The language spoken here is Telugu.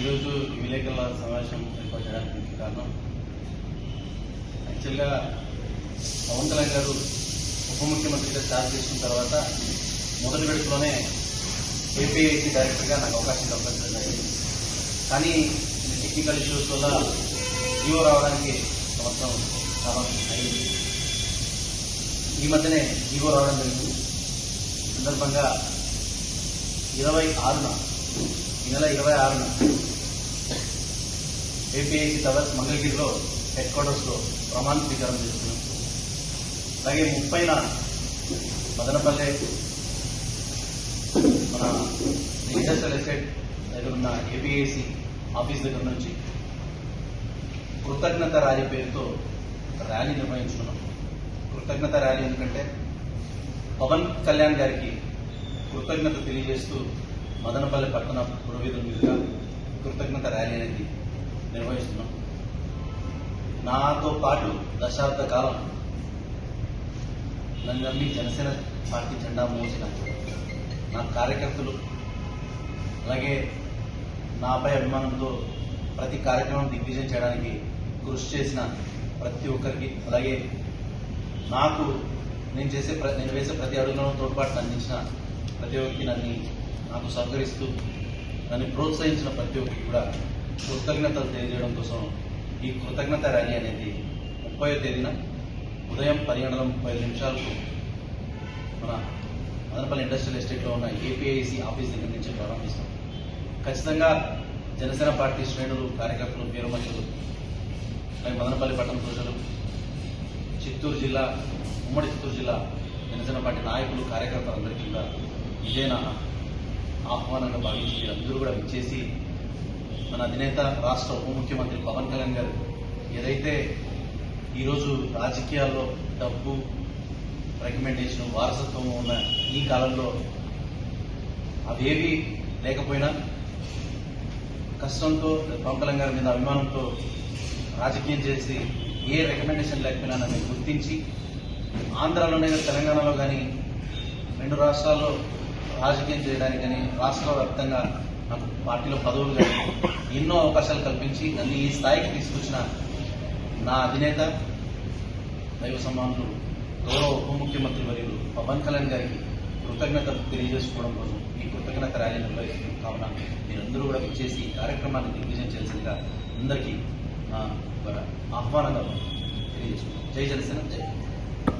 ఈరోజు విలేకరుల సమావేశం ఏర్పాటు చేయడానికి కారణం. యాక్చువల్గా పవన్ కళ్యాణ్ గారు ఉప ముఖ్యమంత్రిగా స్టార్ట్ చేసిన తర్వాత మొదటి విడతలోనే ఏపీఐసి డైరెక్టర్గా నాకు అవకాశం కల్పించడం జరిగింది. కానీ టెక్నికల్ ఇష్యూస్ వల్ల జీవో రావడానికి సంవత్సరం చాలా అయింది ఈ మధ్యనే జీవో రావడం జరిగింది. సందర్భంగా ఇరవై ఆరున నెల ఇరవై ఆరున ఏపీఐసి టవర్స్ మంగళగిరిలో హెడ్ క్వార్టర్స్లో ప్రమాణ స్వీకారం చేస్తున్నాం అలాగే ముప్పైన మదనపల్లె మన ఇండస్ట్రియల్ ఎస్టేట్ దగ్గర ఉన్న ఏపీఐసి ఆఫీస్ దగ్గర నుంచి కృతజ్ఞత ర్యాలీ పేరుతో ర్యాలీ నిర్వహించుకున్నాం. కృతజ్ఞత ర్యాలీ ఎందుకంటే పవన్ కళ్యాణ్ గారికి కృతజ్ఞత తెలియజేస్తూ మదనపల్లి పట్టణ పురవీధుల మీదుగా కృతజ్ఞత ర్యాలీ అనేది నిర్వహిస్తున్నాం. నాతో పాటు దశాబ్ద కాలం నన్ను నమ్మి జనసేన పార్టీ జెండా మోసిన నా కార్యకర్తలు అలాగే నాపై అభిమానంతో ప్రతి కార్యక్రమం దిగ్విజయం చేయడానికి కృషి చేసిన ప్రతి ఒక్కరికి అలాగే నాకు నేను చేసే ప్ర- నేను వేసే ప్రతి అడుగులను తోడ్పాటు అందించిన ప్రతి ఒక్కరికి నన్ను నాకు సహకరిస్తూ నన్ను ప్రోత్సహించిన ప్రతి ఒక్కరికి కూడా కృతజ్ఞతలు తెలియజేయడం కోసం ఈ కృతజ్ఞత ర్యాలీ అనేది ముప్పై తేదీన ఉదయం పది గంటల ముప్పై ఐదు నిమిషాలకు మన మదనపల్లి ఇండస్ట్రియల్ ఎస్టేట్లో ఉన్న ఏపీఐసి ఆఫీస్ దగ్గర నుంచి ప్రారంభిస్తాం. ఖచ్చితంగా జనసేన పార్టీ శ్రేణులు కార్యకర్తలు పేరుమచ్చలు అలాగే మదనపల్లి పట్టణ ప్రజలు చిత్తూరు జిల్లా ఉమ్మడి చిత్తూరు జిల్లా జనసేన పార్టీ నాయకులు కార్యకర్తలందరికీ కూడా ఇదే నా ఆహ్వానంగా భావించి మీరందరూ కూడా విచ్చేసి మన అధినేత రాష్ట్ర ఉప ముఖ్యమంత్రి పవన్ కళ్యాణ్ గారు ఏదైతే ఈరోజు రాజకీయాల్లో డబ్బు రికమెండేషన్ వారసత్వం ఉన్న ఈ కాలంలో అవేవి లేకపోయినా కష్టంతో పవన్ కళ్యాణ్ గారి మీద అభిమానంతో రాజకీయం చేసి ఏ రికమెండేషన్ లేకపోయినా నన్ను గుర్తించి ఆంధ్రాలోనే తెలంగాణలో కానీ రెండు రాష్ట్రాల్లో రాజకీయం చేయడానికి కానీ రాష్ట్ర వ్యాప్తంగా నాకు పార్టీలో పదవులు కానీ ఎన్నో అవకాశాలు కల్పించి నన్ను ఈ స్థాయికి తీసుకొచ్చిన నా అధినేత దైవ సమానులు గౌరవ ఉప ముఖ్యమంత్రి మరియు పవన్ కళ్యాణ్ గారికి కృతజ్ఞత తెలియజేసుకోవడం కోసం ఈ కృతజ్ఞత ర్యాలీ నిర్వహిస్తున్నాం కావున మీరందరూ కూడా వచ్చేసి ఈ కార్యక్రమాన్ని దిగ్విజయం చేయాల్సిందిగా అందరికీ నా ఒక ఆహ్వానంగా తెలియజేసుకున్నాం జై జనసేన జై